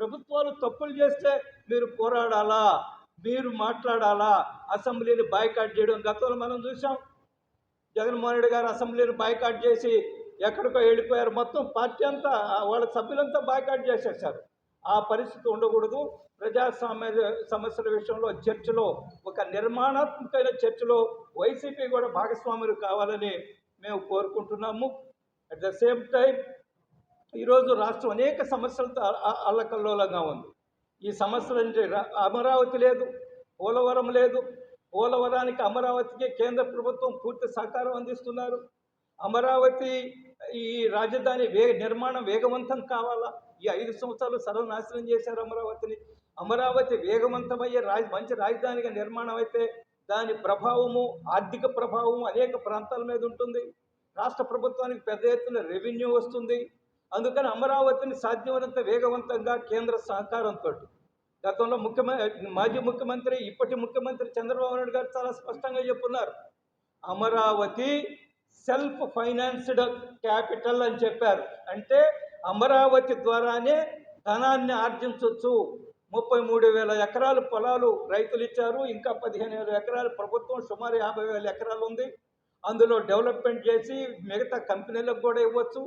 ప్రభుత్వాలు తప్పులు చేస్తే మీరు పోరాడాలా? మీరు మాట్లాడాలా? అసెంబ్లీని బాయ్కాట్ చేయడం గతంలో మనం చూసాం జగన్మోహన్ రెడ్డి గారు అసెంబ్లీని బాయ్కాట్ చేసి ఎక్కడికో వెళ్ళిపోయారు. మొత్తం పార్టీ అంతా వాళ్ళ సభ్యులంతా బాయ్కాట్ చేసేసారు. ఆ పరిస్థితి ఉండకూడదు. ప్రజాస్వామ్య సమస్యల విషయంలో చర్చలో ఒక నిర్మాణాత్మకమైన చర్చలో వైసీపీ కూడా భాగస్వాములు కావాలని మేము కోరుకుంటున్నాము. అట్ ద సేమ్ టైం ఈరోజు రాష్ట్రం అనేక సమస్యలతో అల్లకల్లోలంగా ఉంది. ఈ సమస్యలు అంటే అమరావతి లేదు పోలవరం లేదు. పోలవరానికి అమరావతికి కేంద్ర ప్రభుత్వం పూర్తి సహకారం అందిస్తున్నారు. అమరావతి ఈ రాజధాని వేగ నిర్మాణం వేగవంతం కావాలా? ఈ ఐదు సంవత్సరాలు సర్వనాశనం చేశారు అమరావతిని. అమరావతి వేగవంతమయ్యే రాజ మంచి రాజధానిగా నిర్మాణం అయితే దాని ప్రభావము ఆర్థిక ప్రభావము అనేక ప్రాంతాల మీద ఉంటుంది. రాష్ట్ర ప్రభుత్వానికి పెద్ద ఎత్తున రెవెన్యూ వస్తుంది. అందుకని అమరావతిని సాధ్యమైనంత వేగవంతంగా కేంద్ర సహకారంతో. గతంలో ముఖ్యమంత్రి మాజీ ముఖ్యమంత్రి ఇప్పటి ముఖ్యమంత్రి చంద్రబాబు నాయుడు గారు చాలా స్పష్టంగా చెప్పున్నారు. అమరావతి సెల్ఫ్ ఫైనాన్స్డ్ క్యాపిటల్ అని చెప్పారు. అంటే అమరావతి ద్వారానే ధనాన్ని ఆర్జించవచ్చు ముప్పై మూడు వేల ఎకరాలు పొలాలు రైతులు ఇచ్చారు. ఇంకా పదిహేను వేల ఎకరాలు ప్రభుత్వం సుమారు యాభై వేల ఎకరాలు ఉంది. అందులో డెవలప్మెంట్ చేసి మిగతా కంపెనీలకు కూడా ఇవ్వచ్చు.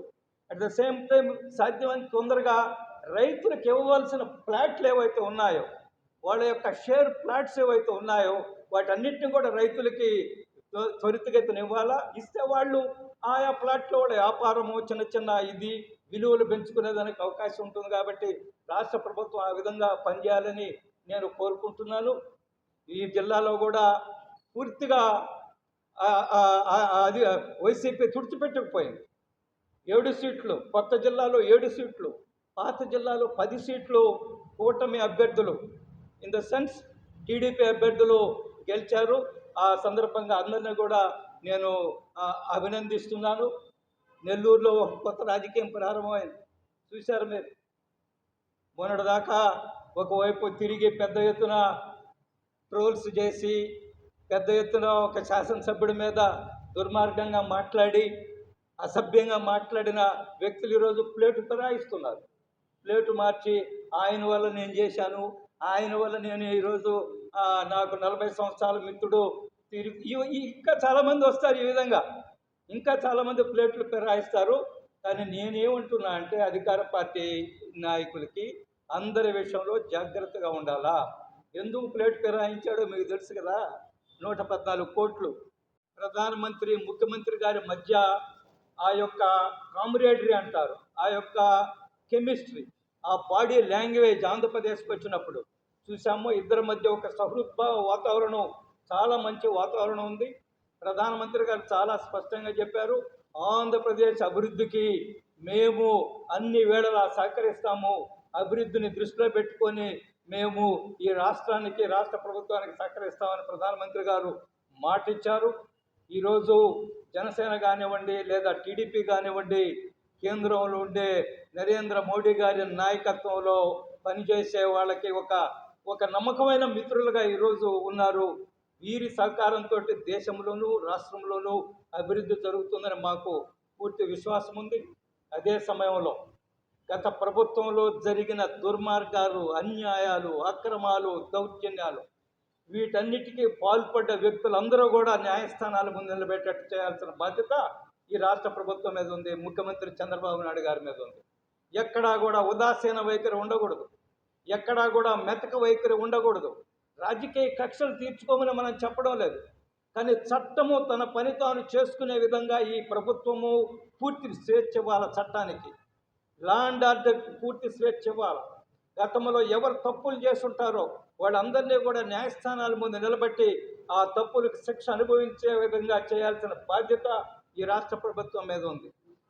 అట్ ద సేమ్ టైం సాధ్యమైన తొందరగా రైతులకు ఇవ్వవలసిన ప్లాట్లు ఏవైతే ఉన్నాయో వాళ్ళ యొక్క షేర్ ప్లాట్స్ ఏవైతే ఉన్నాయో వాటన్నిటిని కూడా రైతులకి త్వ- త్వరితగతిన ఇవ్వాలా? ఇస్తే వాళ్ళు ఆయా ప్లాట్లో వాళ్ళ వ్యాపారము చిన్న చిన్న ఇది విలువలు పెంచుకునేదానికి అవకాశం ఉంటుంది కాబట్టి రాష్ట్ర ప్రభుత్వం ఆ విధంగా పనిచేయాలని నేను కోరుకుంటున్నాను. ఈ జిల్లాలో కూడా పూర్తిగా అది వైసీపీ తుడిచిపెట్టకపోయింది ఏడు సీట్లు కొత్త జిల్లాలో ఏడు సీట్లు పాత జిల్లాలో పది సీట్లు కూటమి అభ్యర్థులు. ఇన్ ద సెన్స్ టీడీపీ అభ్యర్థులు గెలిచారు. ఆ సందర్భంగా అందరినీ కూడా నేను అభినందిస్తున్నాను. నెల్లూరులో ఒక కొత్త రాజకీయం ప్రారంభమైంది. చూశారు మీరు? మొన్నటిదాకా ఒకవైపు తిరిగి పెద్ద ఎత్తున ట్రోల్స్ చేసి పెద్ద ఎత్తున ఒక శాసనసభ్యుడి మీద దుర్మార్గంగా మాట్లాడి అసభ్యంగా మాట్లాడిన వ్యక్తులు ఈరోజు ప్లేటు ఫిరాయిస్తున్నారు. ప్లేటు మార్చి ఆయన వల్ల నేను చేశాను. ఆయన వల్ల నేను ఈరోజు నాకు నలభై సంవత్సరాల మిత్రుడు తిరిగి ఇంకా చాలామంది వస్తారు ఈ విధంగా. ఇంకా చాలామంది ప్లేట్లు ఫిరాయిస్తారు. కానీ నేనేమంటున్నా అంటే అధికార పార్టీ నాయకులకి అందరి విషయంలో జాగ్రత్తగా ఉండాలా? ఎందుకు ప్లేట్ ఫిరాయించాడో మీకు తెలుసు కదా? నూట పద్నాలుగు కోట్లు. ప్రధానమంత్రి ముఖ్యమంత్రి గారి మధ్య ఆ యొక్క కామ్రేడరీ అంటారు ఆ యొక్క కెమిస్ట్రీ ఆ బాడీ లాంగ్వేజ్ ఆంధ్రప్రదేశ్కి వచ్చినప్పుడు చూసాము ఇద్దరి మధ్య ఒక సహృద్భావ వాతావరణం చాలా మంచి వాతావరణం ఉంది. ప్రధానమంత్రి గారు చాలా స్పష్టంగా చెప్పారు ఆంధ్రప్రదేశ్ అభివృద్ధికి మేము అన్ని వేళలా సహకరిస్తాము. అభివృద్ధిని దృష్టిలో పెట్టుకొని మేము ఈ రాష్ట్రానికి రాష్ట్ర ప్రభుత్వానికి సహకరిస్తామని ప్రధానమంత్రి గారు మాటిచ్చారు. ఈరోజు జనసేన కానివ్వండి లేదా టీడీపీ కానివ్వండి కేంద్రంలో ఉండే నరేంద్ర మోడీ గారి నాయకత్వంలో పనిచేసే వాళ్ళకి ఒక ఒక నమ్మకమైన మిత్రులుగా ఈరోజు ఉన్నారు. వీరి సహకారంతో దేశంలోనూ రాష్ట్రంలోనూ అభివృద్ధి జరుగుతుందని మాకు పూర్తి విశ్వాసం ఉంది. అదే సమయంలో గత ప్రభుత్వంలో జరిగిన దుర్మార్గాలు అన్యాయాలు అక్రమాలు దౌర్జన్యాలు వీటన్నిటికీ పాల్పడ్డ వ్యక్తులందరూ కూడా న్యాయస్థానాల ముందు నిలబెట్టేట్టు చేయాల్సిన బాధ్యత ఈ రాష్ట్ర ప్రభుత్వం మీద ఉంది ముఖ్యమంత్రి చంద్రబాబు నాయుడు గారి మీద ఉంది. ఎక్కడా కూడా ఉదాసీన వైఖరి ఉండకూడదు. ఎక్కడా కూడా మెతక వైఖరి ఉండకూడదు. రాజకీయ కక్షలు తీర్చుకోమని మనం చెప్పడం లేదు. కానీ చట్టము తన పని తాను చేసుకునే విధంగా ఈ ప్రభుత్వము పూర్తి స్వేచ్ఛ ఇవ్వాలి చట్టానికి. లా అండ్ ఆర్డర్ పూర్తి స్వేచ్ఛ ఇవ్వాలి. గతంలో ఎవరు తప్పులు చేస్తుంటారో వాళ్ళందరినీ కూడా న్యాయస్థానాల ముందు నిలబెట్టి ఆ తప్పులకు శిక్ష అనుభవించే విధంగా చేయాల్సిన బాధ్యత ఈ రాష్ట్ర ప్రభుత్వం మీద ఉంది.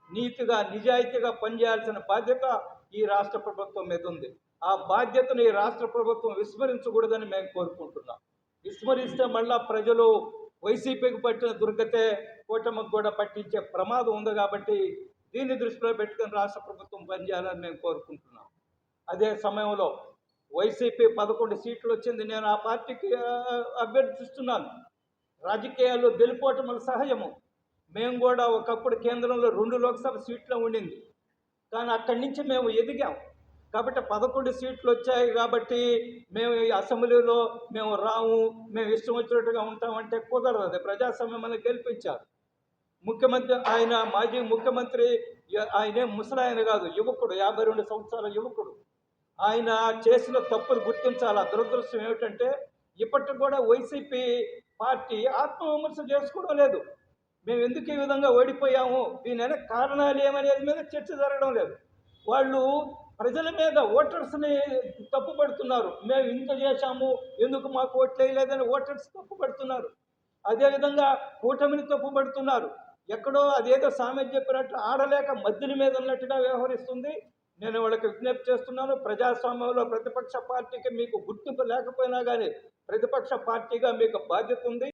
నీతిగా నిజాయితీగా పనిచేయాల్సిన బాధ్యత ఈ రాష్ట్ర ప్రభుత్వం మీద ఉంది. ఆ బాధ్యతను ఈ రాష్ట్ర ప్రభుత్వం విస్మరించకూడదని మేము కోరుకుంటున్నాం. విస్మరిస్తే మళ్ళా ప్రజలు వైసీపీకి పట్టిన దుర్గతే కూటమికి కూడా పట్టించే ప్రమాదం ఉంది కాబట్టి దీన్ని దృష్టిలో పెట్టుకుని రాష్ట్ర ప్రభుత్వం పనిచేయాలని మేము కోరుకుంటున్నాం. అదే సమయంలో వైసీపీ పదకొండు సీట్లు వచ్చింది. నేను ఆ పార్టీకి అభ్యర్థిస్తున్నాను. రాజకీయాల్లో గెలుపోవటం సహజము. మేము కూడా ఒకప్పుడు కేంద్రంలో రెండు లోక్సభ సీట్లు ఉండింది. కానీ అక్కడి నుంచి మేము ఎదిగాం. కాబట్టి పదకొండు సీట్లు వచ్చాయి కాబట్టి మేము అసెంబ్లీలో మేము రాము మేము ఇష్టం వచ్చినట్టుగా ఉంటామంటే కుదరదు. అది ప్రజాస్వామ్యం గెలిపించారు. ముఖ్యమంత్రి ఆయన మాజీ ముఖ్యమంత్రి ఆయనే ముసలాయన కాదు యువకుడు యాభై రెండు సంవత్సరాల యువకుడు. ఆయన చేసిన తప్పులు గుర్తించాలి? ఆ దురదృష్టం ఏమిటంటే ఇప్పటికి కూడా వైసీపీ పార్టీ ఆత్మవిమర్శ చేసుకోవడం లేదు. మేము ఎందుకు ఈ విధంగా ఓడిపోయాము? దీని కారణాలు ఏమనేది మీద చర్చ జరగడం లేదు. వాళ్ళు ప్రజల మీద ఓటర్స్ని తప్పుపడుతున్నారు. మేము ఇంత చేశాము ఎందుకు మాకు ఓట్లు వేయలేదని ఓటర్స్ తప్పుపడుతున్నారు. అదేవిధంగా కూటమిని తప్పుపడుతున్నారు. ఎక్కడో అదేదో సామెత చెప్పినట్టు ఆడలేక మద్దుల మీద ఉన్నట్టుగా వ్యవహరిస్తుంది. నేను వాళ్ళకి విజ్ఞప్తి చేస్తున్నాను ప్రజాస్వామ్యంలో ప్రతిపక్ష పార్టీకి మీకు గుర్తింపు లేకపోయినా కానీ ప్రతిపక్ష పార్టీగా మీకు బాధ్యత ఉంది.